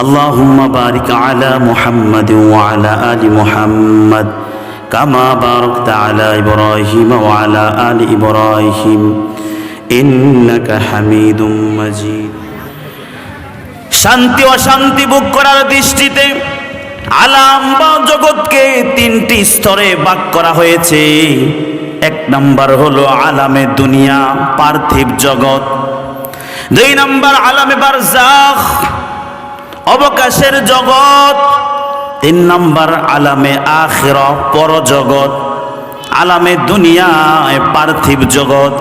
اللهم بارك على محمد وعلى ال محمد كما باركت على ابراهيم وعلى ال ابراهيم انك حميد مجيد শান্তি অশান্তি ভোগ করার দৃষ্টিতে আলাম বা জগৎকে তিনটি স্তরে ভাগ করা হয়েছে এক নাম্বার হলো আলামে দুনিয়া পার্থিব জগৎ দুই নাম্বার আলামে বারজাখ অবকাশের জগৎ। তিন নম্বর, আলামে আখির, পরজগৎ। আলামে দুনিয়ায় পার্থিব জগৎ।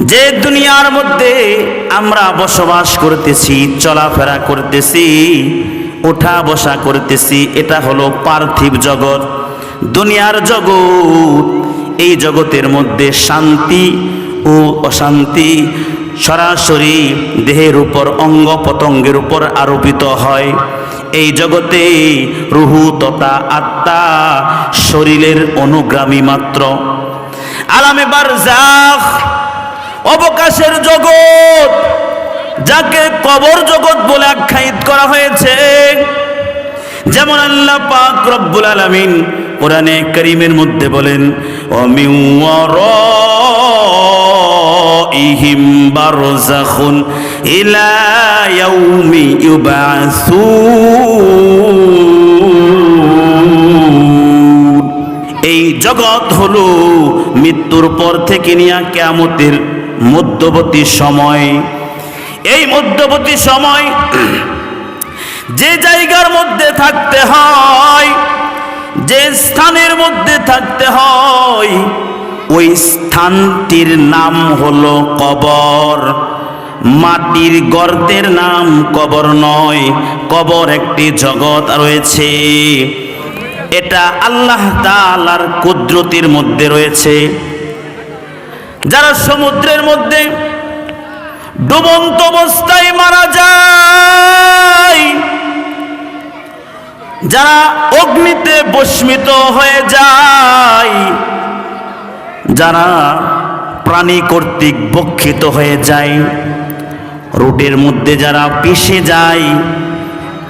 যে দুনিয়ার মধ্যে আমরা বসবাস করতেছি, চলাফেরা করতেছি ওঠা বসা করতেছি, এটা হলো পার্থিব জগৎ। দুনিয়ার জগৎ, এই জগতের মধ্যে শান্তি ও অশান্তি সরাসরি দেহের উপর অঙ্গ পতঙ্গের উপর আরোপিত হয়। এই জগতে রুহু তথা আত্মা শরীরের অনুগ্রামী মাত্র। আলামে বারজাখ, অবকাশের জগৎ, যাকে কবর জগৎ বলে আখ্যায়িত করা হয়েছে। যেমন আল্লাহ পাক রব্বুল আলামিন কোরআনে করিমের মধ্যে বলেন অমিউরাইহিম বারজাখুন ইলা ইয়াউমি ইউবাসুন এই জগৎ হলো মৃত্যুর পর থেকে নিয়ে কেয়ামতের মধ্যবর্তী সময়। এই মধ্যবর্তী সময় যে জায়গার মধ্যে থাকতে হয়, যে স্থানের মধ্যে থাকতে হয় ওই স্থানটির নাম হলো কবর। মাটির গর্তের নাম কবর নয়, কবর একটি জগৎ রয়েছে। এটা আল্লাহ তাআলার কুদরতির মধ্যে রয়েছে। যারা সমুদ্রের মধ্যে ডুবন্ত অবস্থায় মারা যায়, যারা অগ্নিতে বস্মিত হয়ে যায় যারা প্রাণী কর্তৃক বক্ষিত হয়ে যায় রোডের মধ্যে যারা পিষে যায়,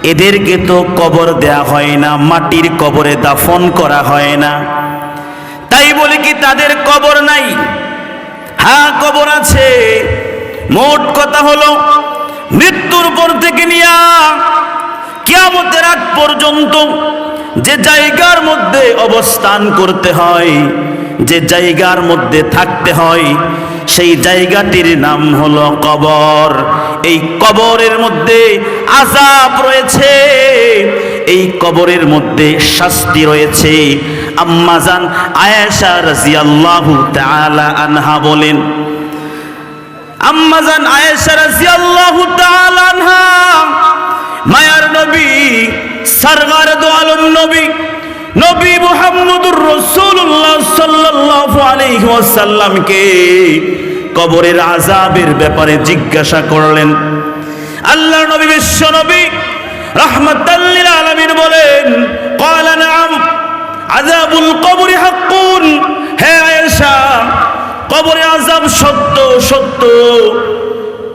এদেরকে তো কবর দেয়া হয় না, মাটির কবরে দাফন করা হয় না। তাই বলে কি তাদের কবর নাই? হ্যাঁ কবর আছে। মোট কথা হলো, মৃত্যুর পর থেকে নিয়া কিয়ামতের আগ পর্যন্ত যে জায়গার মধ্যে অবস্থান করতে হয় যে জায়গার মধ্যে থাকতে হয়, সেই জায়গাটির নাম হলো কবর। এই কবরের মধ্যে আজাব রয়েছে। এই কবরের মধ্যে শাস্তি রয়েছে। আম্মাজান আয়েশা রাজিয়াল্লাহু তাআলা আনহা বলেন আম্মাজান আয়েশা রাদিয়াল্লাহু তাআলা আনহা, মায়ার নবী সরগার দো আলম নবী নবী মুহাম্মদুর রাসূলুল্লাহ সাল্লাল্লাহু আলাইহি ওয়াসাল্লামকে কবরের আযাবের ব্যাপারে জিজ্ঞাসা করলেন আল্লাহ নবী বিশ্ব নবী রাহমাতাল লিল আলামিন বলেন ক্বালা নাম আযাবুল কবরি হাক্কুন হে আয়েশা কবরে আজাব সত্য সত্য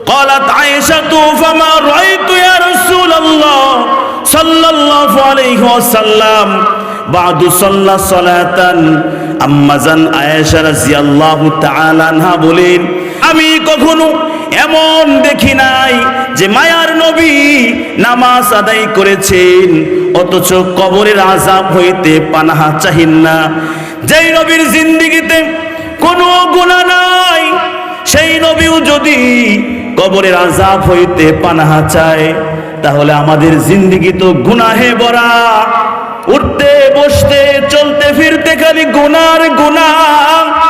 قالت عائشة فما رأيت يا رسول الله صلى الله عليه وسلم বাদু সাল্লা সলাতান। আম্মাজান আয়েশা রাদিয়াল্লাহু তাআলা আনহা বলেন, আমি কখনো এমন দেখি নাই যে মায়ার নবী নামাজ আদায় করেছেন, অথচ কবরের আজাব হইতে পানাহা চাহিন না। যেই নবীর জিন্দিগিতে কোনো গুণা নাই, সেই নবীও যদি কবরের আজাব হইতে পানাহা চায়, তাহলে আমাদের জিন্দিগি তো গুনাহে ভরা। উঠতে বসতে চলতে ফিরতে খালি গুনার গুনাহ।